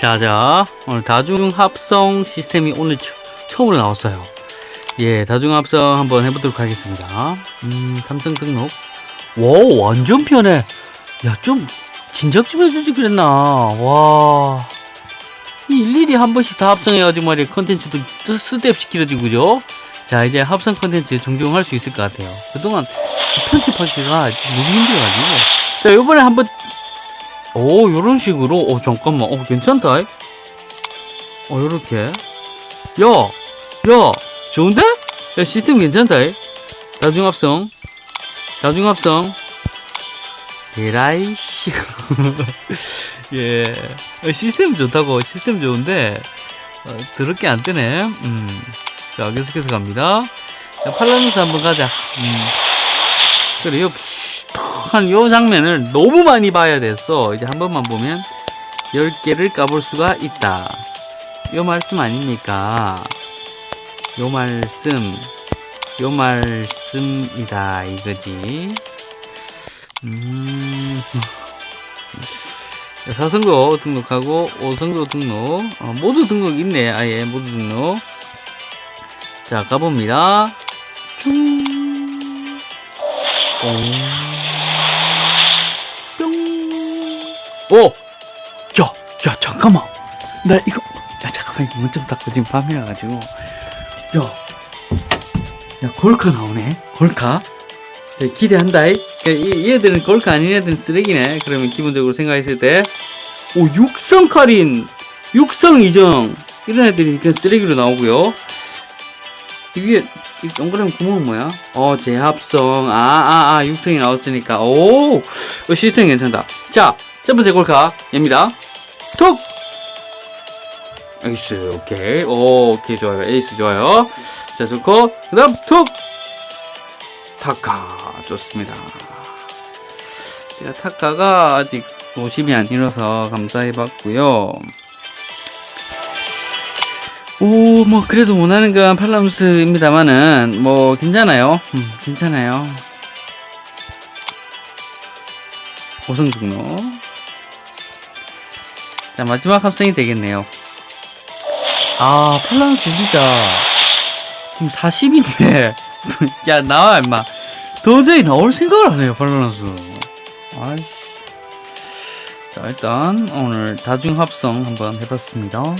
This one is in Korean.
자자 오늘 다중합성 시스템이 오늘 처- 처음으로 나왔어요. 예 다중합성 한번 해보도록 하겠습니다. 음 삼성 등록. 와 완전 편해. 야 좀 진작 좀 해주지 그랬나. 와. 이 일일이 한 번씩 다 합성해가지고 말이야. 컨텐츠도 또 쓸데없이 길어지고 그죠? 자 이제 합성 컨텐츠 정정할 수 있을 것 같아요. 그동안 편집하기가 너무 힘들어가지고. 자 요번에 한번 오 요런 식으로. 오 잠깐만. 어 괜찮다. 어 요렇게. 야야 좋은데? 야 시스템 괜찮다. 다중합성. 다중합성. 에라이씨. 예. 어, 시스템 좋다고. 시스템 좋은데 어, 더럽게 안 뜨네. 음 자 계속해서 갑니다. 자, 팔라면서 한번 가자. 음 그래 요 한요 장면을 너무 많이 봐야 됐어. 이제 한 번만 보면 10개를 까볼 수가 있다. 요 말씀 아닙니까? 요 말씀, 요 말씀이다. 이거지. 음. 자, 사성도 등록하고, 오성도 등록. 어, 모두 등록 있네. 아예, 모두 등록. 자, 가봅니다. 쭉. 뿅. 오! 야, 야, 잠깐만. 나 이거, 야, 잠깐만, 이거 문좀 닫고 지금 밤이라가지고. 야, 야, 골카 나오네. 골카. 자, 기대한다. 이. 야, 이, 얘들은 골카 아닌 애들은 쓰레기네. 그러면 기본적으로 생각했을 때. 오, 육성 카린. 육성 이정. 이런 애들이 그냥 쓰레기로 나오고요. 이 위에 이 동그란 구멍은 뭐야? 어 재합성. 아아 아 아, 육성이 나왔으니까. 오 어, 시스템 괜찮다. 자첫 번째 골카 얘입니다. 톡! 에이스 오케이. 오, 오케이 좋아요. 에이스 좋아요. 자 좋고. 그 다음 톡! 타카 좋습니다. 제가 타카가 아직 오심이 아니라서 감사해 봤고요 오, 뭐, 그래도 원하는 건 팔라무스입니다만은, 뭐, 괜찮아요. 음, 괜찮아요. 오성 등록. 자, 마지막 합성이 되겠네요. 아, 팔라무스 진짜, 지금 40인데, 야, 나와, 임마. 도저히 나올 생각을 안 해요, 팔라무스. 아이씨. 자, 일단, 오늘 다중 합성 한번 해봤습니다.